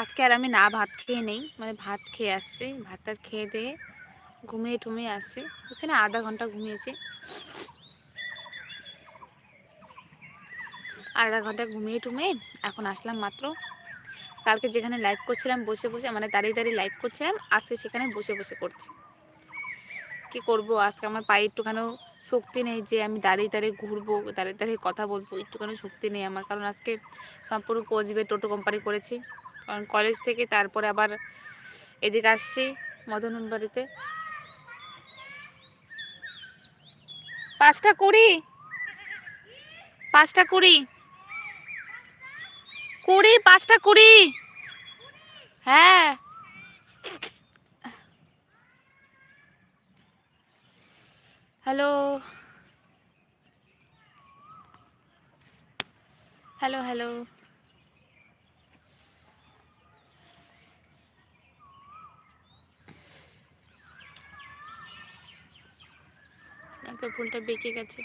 আজকে আর আমি না ভাত খেয়ে নেই মানে ভাত খেয়ে আসছি, ভাতটা খেয়ে দিয়ে ঘুমিয়ে টুমিয়ে আসছি। বুঝছি না, আধা ঘণ্টা ঘুমিয়েছি। আধা ঘণ্টা ঘুমিয়ে টুমিয়ে এখন আসলাম মাত্র। কালকে যেখানে লাইভ করছিলাম, বসে বসে মানে দাঁড়িয়ে দাঁড়িয়ে লাইভ করছিলাম, আজকে সেখানে বসে বসে করছি। কি করব? আজকে আমার পায়ে একটুখানেও শক্তি নেই যে আমি দাঁড়িয়ে দাঁড়িয়ে ঘুরবো, দাঁড়িয়ে দাঁড়িয়ে কথা বলব, একটুখানি শক্তি নেই আমার। কারণ আজকে সম্পূর্ণ কোচবে টোটো কোম্পানি করেছি। কারণ কলেজ থেকে তারপরে আবার এদিকে আসছি মদন বাড়িতে। পাঁচটা কুড়ি? পাঁচটা কুড়ি? কুড়ি, পাঁচটা কুড়ি? হ্যাঁ। হ্যালো। Hello hello. ফুলটা বেঁকে গেছে।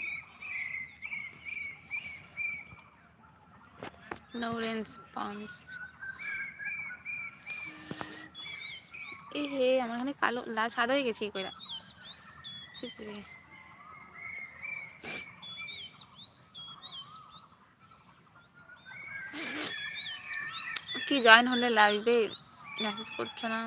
নৌরেন্স পন্স এ হে, আমার এখানে কালো, লাল, সাদা হয়ে গেছে কইরা কি জয়েন হলে লাইভে মেসেজ করছ না?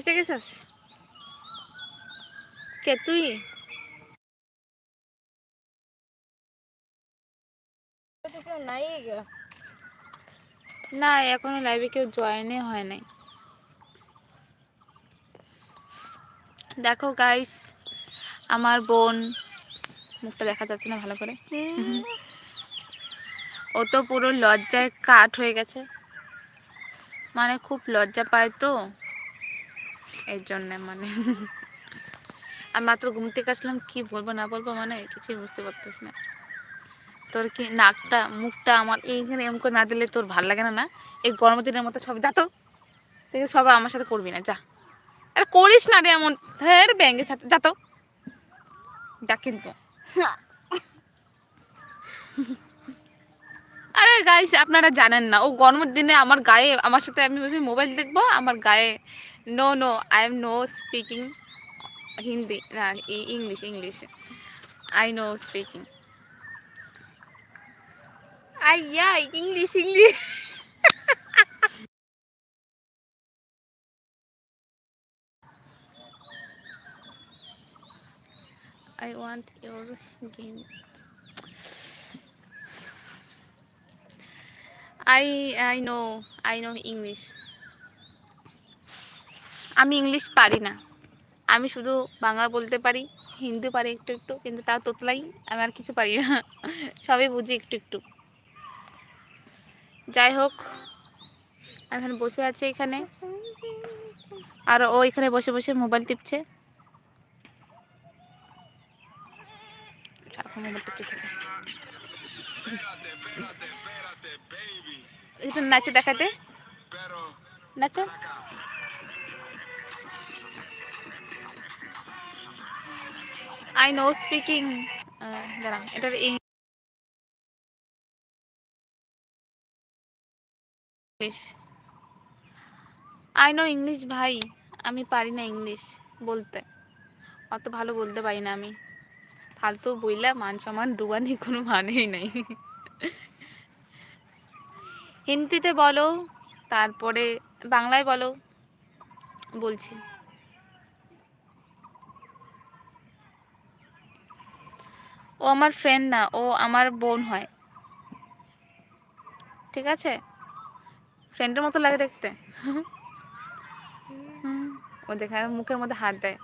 আচ্ছা গেছস কে তুই? না এখনও লাইভে কেউ জয়েনে হয় নাই। দেখো গাইস আমার বোন মুখটা দেখা যাচ্ছে না ভালো করে? ও তো পুরো লজ্জায় কাঠ হয়ে গেছে। মানে খুব লজ্জা পায় তো। এর জন্যে মানে। আমি মাত্র ঘুম থেকে আসলাম, কি বলব না বলব মানে কিছুই বুঝতে পারতেছি না। তোর কি নাকটা, মুখটা আমার এইখানে এমন করে না দিলে তোর ভালো লাগে না না? এই গরম দিনের মতো সব যাতো দেখে সবাই আমার সাথে করবি না, যা। আরে করিস না রে এমন হ্যাঁ ব্যাঙ্গের সাথে যাতো যা কিন্তু আরে গাইস আপনারা জানেন না, ও গরমের দিনে আমার গায়ে, আমার সাথে আমি মোবাইল দেখব, আমার গায়ে No, no, I am no speaking Hindi, uh, English, English. I know speaking. i yeah, English, English. I want your game. I I know I know English. আমি ইংলিশ পারি না। আমি শুধু বাংলা বলতে পারি হিন্দি পারি একটু একটু কিন্তু তাও তোতলাই আমি আর কিছু পারি না। সবই বুঝি একটু একটু। যাই হোক এখন বসে আছে এখানে। আর ও এখানে বসে বসে মোবাইল টিপছে। এটা নাচে দেখাতে। নাচো। আই নো স্পিকিং দাঁড়া এটার ইংলিশ আই নো ইংলিশ ভাই। আমি পারি না ইংলিশ বলতে। অত ভালো বলতে পারি না আমি। ফালতু বইলা মান সমান ডুবানি কোনো মানেই নাই। হিন্দিতে বলো, তারপরে বাংলায় বলো, বলছি। ও আমার ফ্রেন্ড না ও আমার বোন হয়। ঠিক আছে? ফ্রেন্ডের মতো লাগে দেখতে। ও দেখা মুখের মধ্যে হাত দেয়।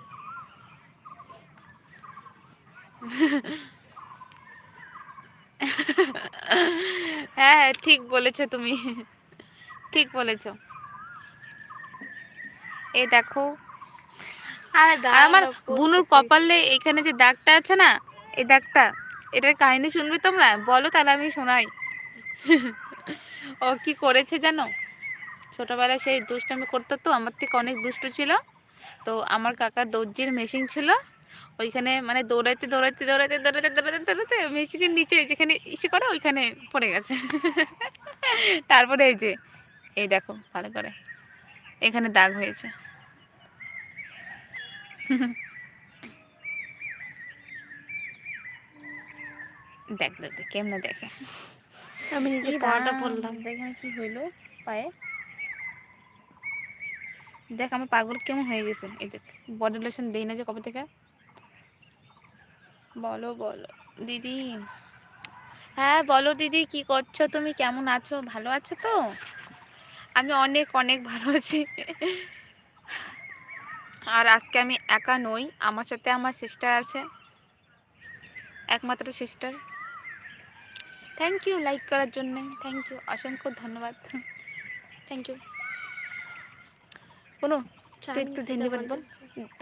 হ্যাঁ হ্যাঁ ঠিক বলেছ তুমি। ঠিক বলেছ। এ দেখো। আর আমার বুনুর কপালে এখানে যে দাগটা আছে না এই দাগটা এটার কাহিনী শুনবি তোমরা? বলো তাহলে আমি শোনাই। ও কি করেছে জানো? ছোটোবেলায় সেই দুষ্টামি করতো তো, আমার থেকে অনেক দুষ্টু ছিল। তো আমার কাকার দর্জির মেশিন ছিল। ওইখানে মানে দৌড়াইতে দৌড়াইতে দৌড়াইতে দৌড়াইতে দৌড়াইতে দৌড়াইতে মেশিনের নিচে যেখানে ইসে করে, ওইখানে পড়ে গেছে। তারপরে এই যে, এই দেখো, ভালো করে। এখানে দাগ হয়েছে। দেখ দেখ দেখ, কেমনে দেখে? আমি নিজে পড়াটা পড়লাম। এখানে কি হইল পায়ে। দেখ আমার পাগল কেমন হয়ে গেছে। এই দেখ বডি লোশন দেই না যে কবে থেকে। বলো বলো দিদি। হ্যাঁ বলো দিদি কি করছ? তুমি কেমন আছো? ভালো আছো তো? আমি অনেক অনেক ভালো আছি। আর আজকে আমি একা নই আমার সাথে আমার সিস্টার আছে। একমাত্র সিস্টার থ্যাংক ইউ লাইক করার জন্যে। থ্যাংক ইউ অসংখ্য ধন্যবাদ। থ্যাংক ইউ কোনো তুই একটু ধন্যবাদ বল।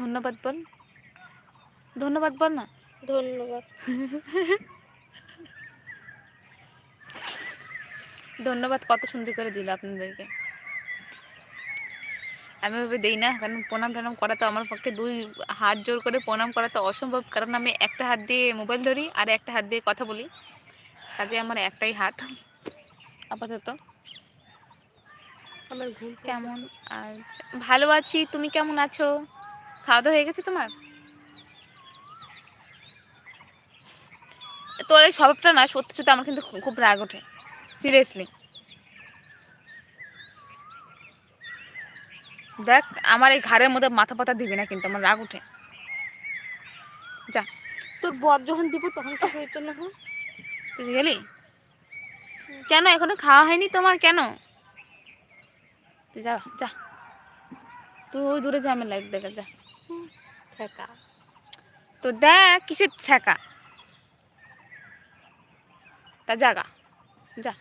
ধন্যবাদ বল। ধন্যবাদ বল না। ধন্যবাদ। ধন্যবাদ কত সুন্দর করে দিল আপনাদেরকে। আমি ভাবে দিই না কারণ প্রণাম টনাম করা তো আমার পক্ষে দুই হাত জোর করে প্রণাম করা তো অসম্ভব। কারণ আমি একটা হাত দিয়ে মোবাইল ধরি আর একটা হাত দিয়ে কথা বলি। কাজে আমার একটাই হাত। আপাতত। আমার ঘুম কেমন? আচ্ছা ভালো আছি তুমি কেমন আছো? খাওয়া দাওয়া হয়ে গেছে তোমার? তোর এই স্বভাবটা না সত্যি সত্যি আমার কিন্তু খুব রাগ ওঠে। সিরিয়াসলি দেখ আমার এই ঘাড়ের মধ্যে মাথা পাতা দিবি না কিন্তু আমার রাগ ওঠে। তোর বর যখন দিব তখন তো হইতো না হ্যাঁ? বুঝে গেলি? কেন? এখনও খাওয়া হয়নি তোমার কেন? যা যা। তুই ওই দূরে যা, আমি লাইট দেখে যা। ঠেকা। তো দেখ, কিসের ঠেকা? তা জাগা। যা।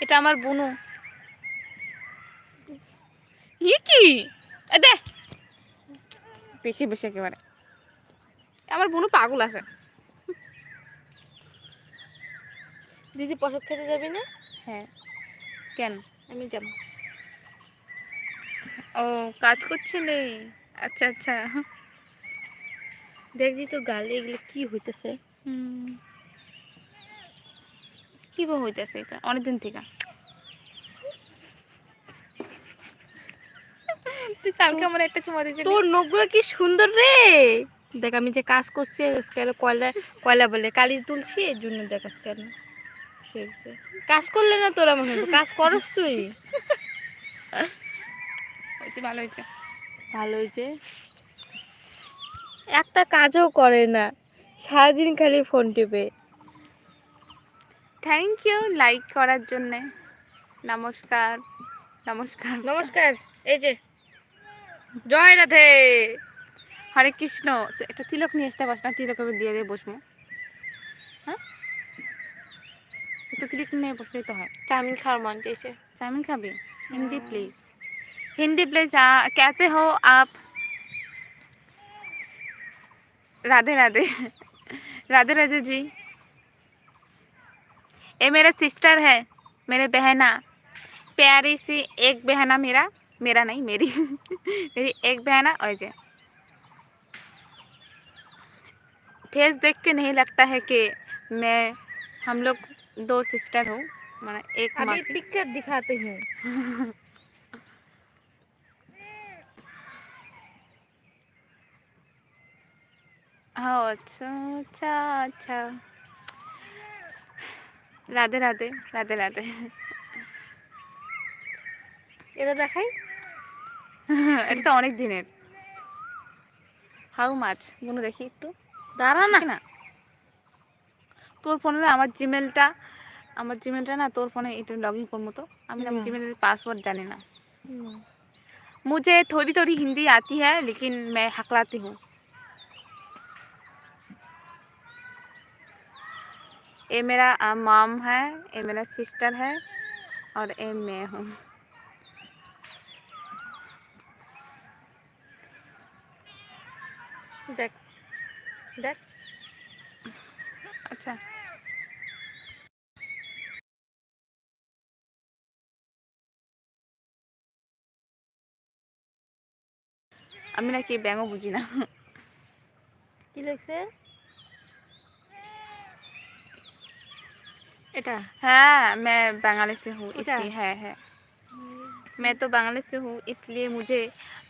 এটা আমার বুনু। কি? দে বেশি বেশি একেবারে। আমার বোনও পাগল আছে। দিদি প্রসাদ খেতে যাবি না? হ্যাঁ। কেন? আমি যাব। ও কাজ করছিলে? আচ্ছা আচ্ছা। দেখছি তোর গালে এগুলো কি হইতেছে। কি হইতেছে এটা? অনেকদিন থেকে। কালকে আমার একটা চুমা তোর নখগুলো কি সুন্দর রে? দেখ আমি যে কাজ করছি আজকাল কয়লা কয়লা বলে কালি তুলছি এর জন্য দেখ আজকাল সেরছে। কাজ করলে না তোরা মনে কাজ করস তুই। ভালো হয়েছে। ভালো হয়েছে। একটা কাজও করে না সারাদিন খালি ফোন টিপে। থ্যাংক ইউ লাইক করার জন্যে। নমস্কার। নমস্কার। নমস্কার এই যে। জয় রাধে হরে কৃষ্ণ তো একটা তিলক নিয়ে আসতে পারছ না তিলক আমি দিয়ে দিয়ে বসবো হ্যাঁ একটু তিলক নিয়ে বসলেই তো হয় চাউমিন খাওয়ার মন চাইছে chowmein खाबी Hindi please Hindi please कैसे हो आप राधे राधे राधे राधे जी ये मेरा सिस्टर है मेरे बहना प्यारी सी एक बहना मेरा मेरा नहीं मेरी मेरी एक बहना और जे फेस देख के नहीं लगता है कि मैं हम लोग दो सिस्टर हूँ माना एक माँ अभी की पिक्चर दिखाते हैं हाँ अच्छा अच्छा अच्छा রাধে রাধে রাধে রাধে এটা দেখাই এটা তো অনেক দিনের হাউ মাছ গুলো দেখি একটু দাঁড়া না দেখি না তোর ফোনে আমার জিমেলটা আমার জিমেলটা না তোর ফোনে এটা লগ ইন করবো তো আমি না হুম। জিমেলের पासवर्ड জানি না হুম। मुझे थोड़ी थोड़ी हिंदी आती है लेकिन मैं हकलाती हूँ ये मेरा मॉम है ये मेरा सिस्टर है और ये मैं हूँ देख देख। अच्छा। আমি নাকি ব্যাঙও বুঝি না কি লেখছে এটা मैं बांगाली से हूँ इसलिए है मैं तो बंगाली से हूँ इसलिए मुझे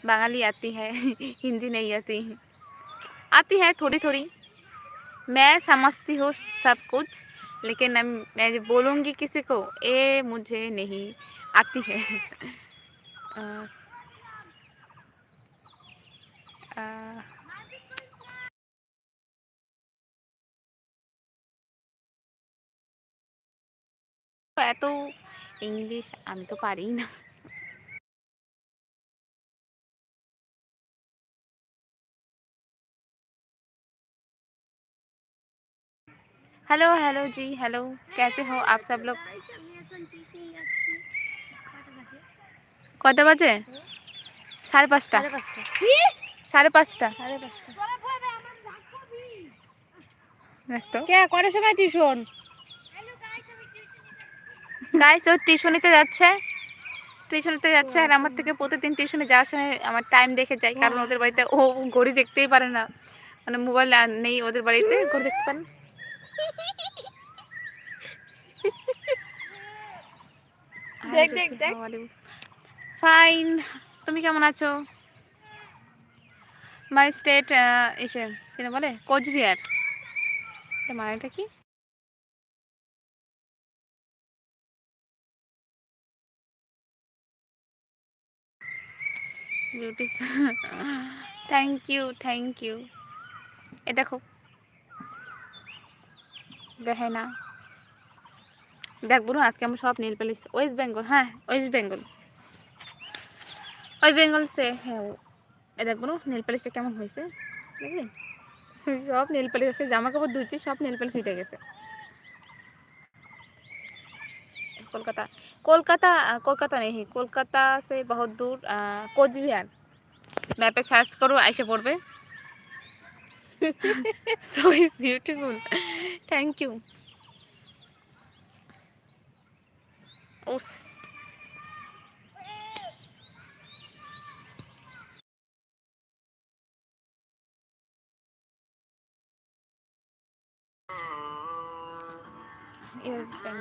बंगाली आती है हिंदी नहीं आती। आती है थोड़ी थोड़ी मैं समझती हूँ सब कुछ लेकिन हम- मैं जो बोलूँगी किसी को ये मुझे नहीं आती है अ, अ, এত ইংলিশ আমি তো পারি না हेलो हेलो जी हेलो कैसे हो आप सब लोग কটা বাজে সাড়ে পাঁচটা সাড়ে পাঁচটা সাড়ে পাঁচটা সাড়ে পাঁচটা দেখতো কে কটার সময় টিউশন গাইস ও টিউশনিতে যাচ্ছে টিউশনিতে যাচ্ছে আর আমার থেকে প্রতিদিন টিউশনে যাওয়ার সময় আমার টাইম দেখে যায় কারণ ওদের বাড়িতে ও ঘড়ি দেখতেই পারে না মানে মোবাইল নেই ওদের বাড়িতে ঘড়ি দেখতে পারে না দেখ, দেখ, দেখ। ফাইন তুমি কেমন আছো? মাই স্টেট এসে কিনা বলে? কোচবিহার। এটা মানেটা কি? Beauty thank you thank you এ দেখো দেখে না। দেখ বলুন আজকে আমরা সব নীল পালিশ। ওয়েস্ট বেঙ্গল হ্যাঁ ওয়েস্ট বেঙ্গল ওয়েস্ট বেঙ্গল সে হ্যাঁ ও। এ দেখ বলুন নীল পালিশটা কেমন হয়েছে? বুঝলি সব নীল পালিশ আছে জামা কাপড় ধুচ্ছি সব নীল পালিশ উঠে গেছে। কলকাতা কলকাতা কলকাতা নেই, কলকাতা সে বহুত দূর কোচবিহার। ম্যাপে সার্চ করো এসে পড়বে। So is beautiful thank you উস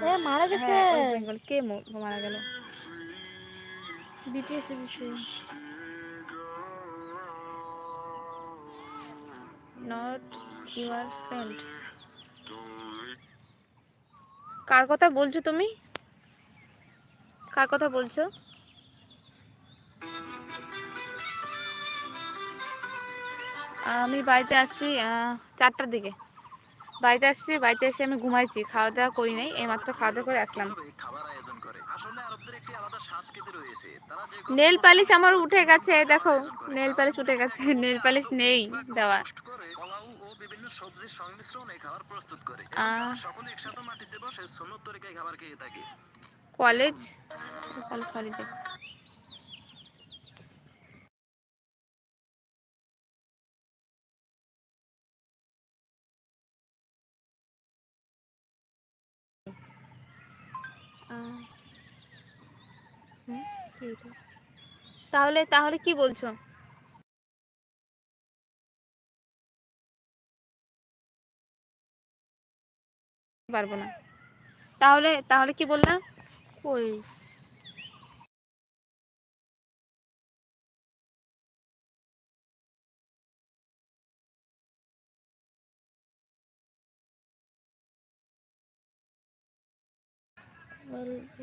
এ মারা গেছে বেঙ্গল কে ম- মারা গেল বিটিএস বিষয় নট ইউর ফ্রেন্ড কার কথা বলছো তুমি? কার কথা বলছো? আমি বাড়িতে আসছি চারটার দিকে। বাড়িতে আসছি, বাড়িতে এসে আমি ঘুমাইছি খাওয়া দাওয়া করি নাই এই মাত্র খাওয়া দাওয়া করে আসলাম। নেল পালিশ আমার উঠে গেছে, দেখো, নেল পালিশ উঠে গেছে, নেল পালিশ নেই দেওয়া কষ্ট করে পোলাও ও বিভিন্ন সবজির সংমিশ্রণে খাবার প্রস্তুত করে। সকলে একসাথে মাটিতে বসে সুন্নত তরিকায় খাবার খেয়ে থাকে। কলেজ? কলেজ। তাহলে তাহলে কি বলছো? পারব না। তাহলে তাহলে কি বললাম কই?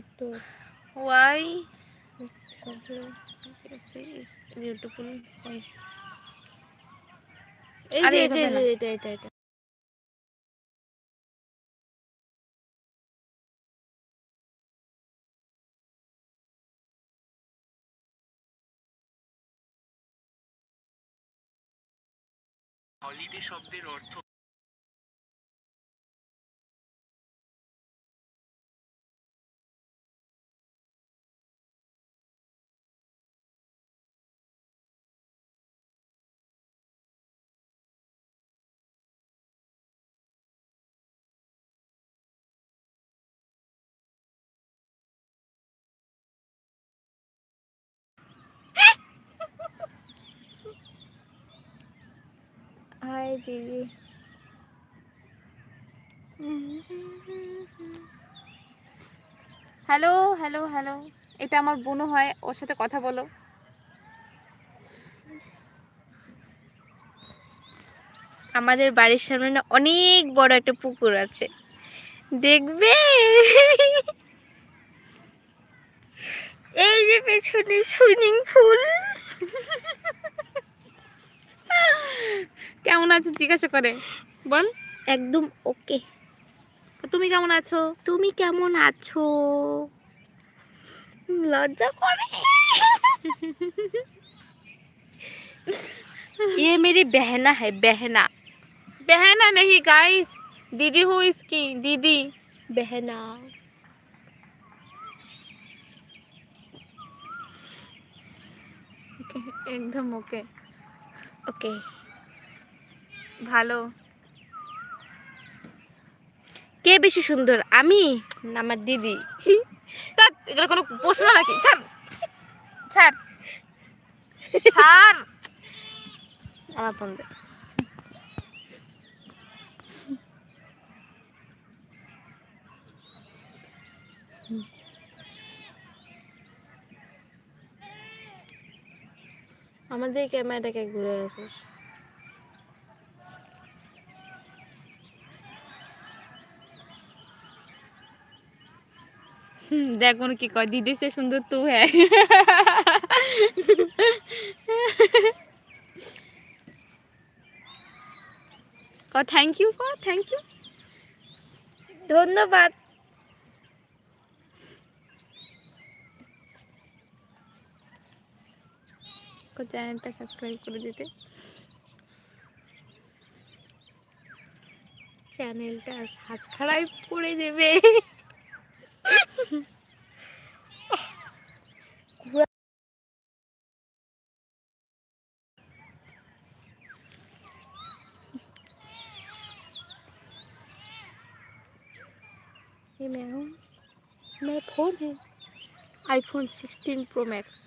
একটু ওয়াই। সবগুলো বিউটিফুল এই আরে যে এটা এটা এটা এটা। হলিডে শব্দের অর্থ দিদি হ্যালো হ্যালো হ্যালো এটা আমার বোনও হয়, ওর সাথে কথা বলো। আমাদের বাড়ির সামনে অনেক বড় একটা পুকুর আছে। দেখবে? এই যে পেছনে সুইমিং পুল কেমন আছো জিজ্ঞাসা করে বল একদম ওকে তুমি কেমন আছো তুমি কেমন আছো লজ্জা করে ये मेरी बहना है बहना बहना नहीं गाइस दीदी हूँ इसकी दीदी बहना একদম ওকে ওকে। ভালো। কে বেশি সুন্দর, আমি না আমার দিদি? এগুলো কোনো প্রশ্ন নাকি? ছাড়। ছাড়। ছাড়। আমার দে। আমাদের ক্যামেরাটাকে ঘুরে আসিস হুম, দেখ বোন কি কয় দিদি সে সুন্দর তু হ্যাঁ থ্যাংক ইউ ক থ্যাংক ইউ ধন্যবাদ। চ্যানেলটা সাবস্ক্রাইব করে দিতে চ্যানেলটা সাবস্ক্রাইব করে দেবে ये मैं हूँ मेरा फोन है iPhone 16 pro max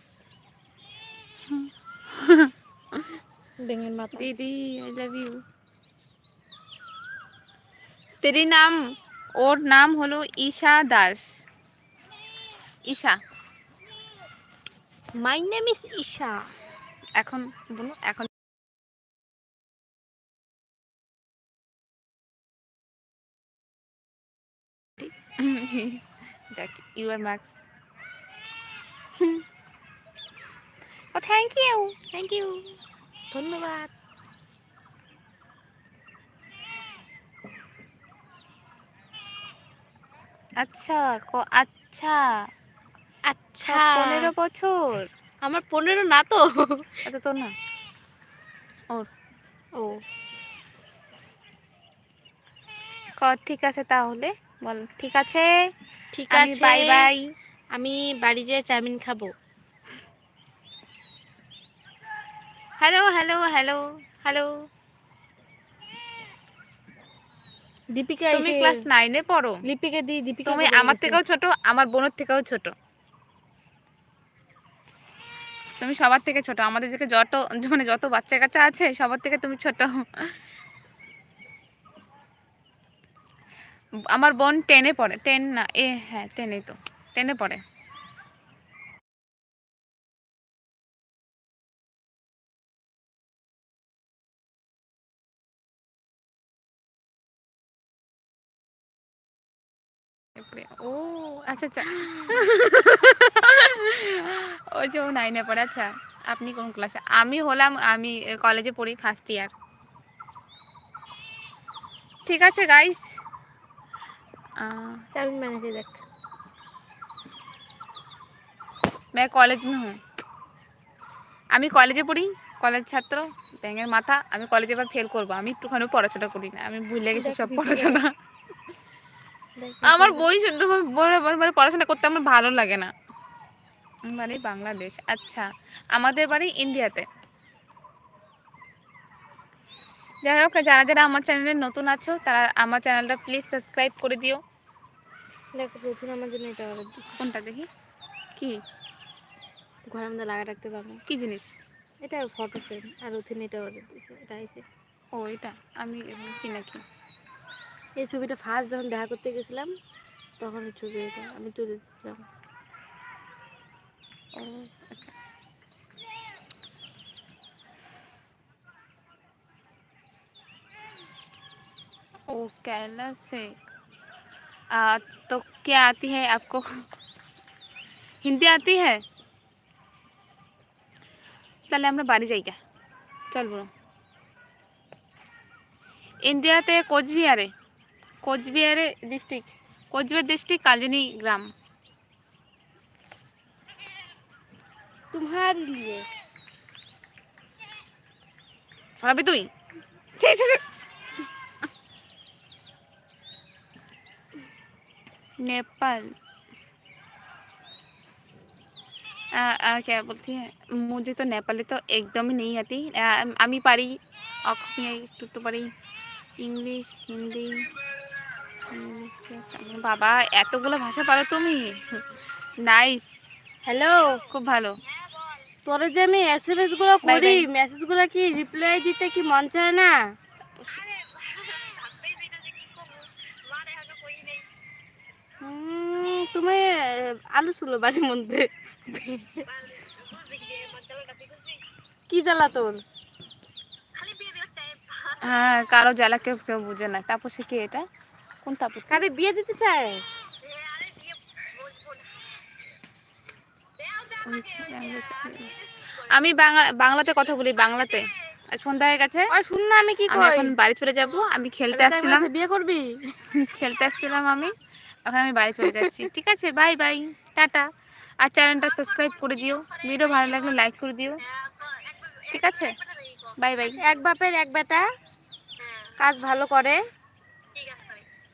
dengan mata দিদি আই লাভ ইউ তেরি নাম ওর নাম হলো Isha Das Isha my name is Isha এখন বলো এখন। দেখ ইউ আর ম্যাক্স ও থ্যাংক ইউ থ্যাংক ইউ ধন্যবাদ। আচ্ছা আচ্ছা। আচ্ছা। পনেরো বছর। আমার পনেরো না তো। আচ্ছা তোর না। ও। ক ঠিক আছে তাহলে। বল ঠিক আছে? ঠিক আছে। বাই বাই আমি বাড়ি যেয়ে চাউমিন খাব। Hello hello hello hello. Deepika তুমি ক্লাস নাইনে পড়ো? লিপিকা দি দীপিকা তুমি আমার? থেকেও ছোট আমার বোনের থেকেও ছোট। তুমি সবার থেকে ছোট আমাদের দিকে যত মানে যত বাচ্চা কাচ্চা আছে সবার থেকে তুমি ছোট। আমার বোন টেনে পড়ে টেন না এ হ্যাঁ টেনে তো টেনে পড়ে। আচ্ছা আচ্ছা ও যে ও নাইনে পড়ে আচ্ছা আপনি কোন ক্লাসে আমি হলাম আমি কলেজে পড়ি ফার্স্ট ইয়ার ঠিক আছে গাইস চাউমিন বানিয়েছে দেখ मैं कॉलेज में हूँ আমি কলেজে পড়ি কলেজ ছাত্র ব্যাঙের মাথা আমি কলেজে এবার ফেল করবো আমি একটুখানি পড়াশোনা করি না আমি ভুলে গেছি দেখ সব দিদি পড়াশোনা দেখ, আমার বই বড় মানে পড়াশোনা করতে আমার ভালো লাগে না। বাড়ি বাংলাদেশ। আচ্ছা আমাদের বাড়ি ইন্ডিয়াতে। যাই হোক যারা যারা আমার চ্যানেলে নতুন আছো তারা আমার চ্যানেলটা প্লিজ সাবস্ক্রাইব করে দিও। দেখো প্রথমে আমার জন্য এটা কোনটা দেখি? কি? ঘরের মধ্যে লাগা রাখতে পারব। কি জিনিস? এটা ফটো ফ্রেম আর ওখানে এটা অর্ডার দিচ্ছে এটা আইছে ও এটা? আমি কি নাকি এই ছবিটা ফার্স্ট যখন দেখা করতে গেছিলাম তখন এই ছবি এটা আমি তুলে দিচ্ছিলাম ও আচ্ছা ओ केरला से आ, तो क्या आती है आपको হিন্দি আতি হ্যাঁ তাহলে আমরা বাড়ি যাই গা চল বলো ইন্ডিয়াতে কোচবিহারে কোচবিহারে ডিস্ট্রিক্ট কোচবিহার ডিস্ট্রিক্ট কালচিনি গ্রাম तुम्हारे लिए সরাবি তুই नेपाल आ, आ, क्या बोलती है मुझे तो नेपाली तो एकदम ही नहीं आती आ, আমি পারি অসমীয়া একটু একটু পারি ইংলিশ হিন্দি ইংলিশ, বাবা এতগুলো ভাষা পারো তুমি? নাইস হ্যালো খুব ভালো। তোরে যে আমি এসএমএসগুলো করি. মেসেজগুলো কি রিপ্লাই দিতে কি মন চায় না? তুমি আলু ছিল বাড়ির মধ্যে। কি জ্বালা তোর? হ্যাঁ কারও জ্বালা কেউ কেউ বুঝে না। তারপর সে কি এটা? কোন তাপস? কারে বিয়ে দিতে চায়? আমি বাংলা বাংলাতে কথা বলি বাংলাতে। সন্ধ্যা হয়ে গেছে। ওই শুন না আমি কি আমি এখন বাড়ি চলে যাব আমি খেলতে আসছিলাম। বিয়ে করবি? খেলতে আসছিলাম আমি এখন আমি বাড়ি চলে যাচ্ছি। ঠিক আছে বাই বাই টাটা। আর চ্যানেলটা সাবস্ক্রাইব করে দিও। ভিডিও ভালো লাগলে লাইক করে দিও। ঠিক আছে? বাই বাই এক বাপের এক বেটা। কাজ ভালো করে।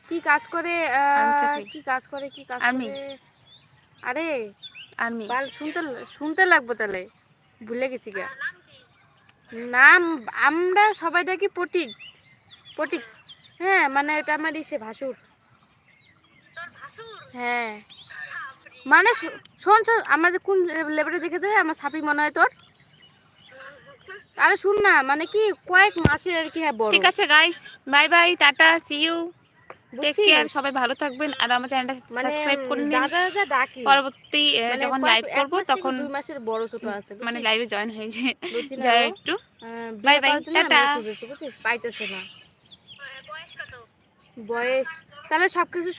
কি কাজ করে। কি কাজ করে কি কাজ। করে? আরে আর্মি বাল শুনতে শুনতে লাগবে তাহলে। ভুলে গেছি গা। নাম আমরা সবাই ডাকি পটিক। পটিক। হ্যাঁ মানে এটা আমার ইসে ভাসুর। হ্যাঁ। মানে শোন শোন আমাদের কোন লেভেলে দেখে দেয় আমার সাপি মনে হয় তোর। আরে শুন না মানে কি কয়েক মাসের আর কি হ্যাঁ বড়। ঠিক আছে guys bye bye tata see you take care সবাই ভালো থাকবেন। আর আমার চ্যানেলটা মানে সাবস্ক্রাইব করে নিন। দাদা দাদা ডাকি। পরবর্তী মানে যখন লাইভ করব তখন দুই মাসের বড় ছোট আছে মানে লাইভে জয়েন হয়ে যায় একটু। বাই জন্য টাটা। বুঝছিস? পাইতেছে না। বয়স। তাহলে সবকিছু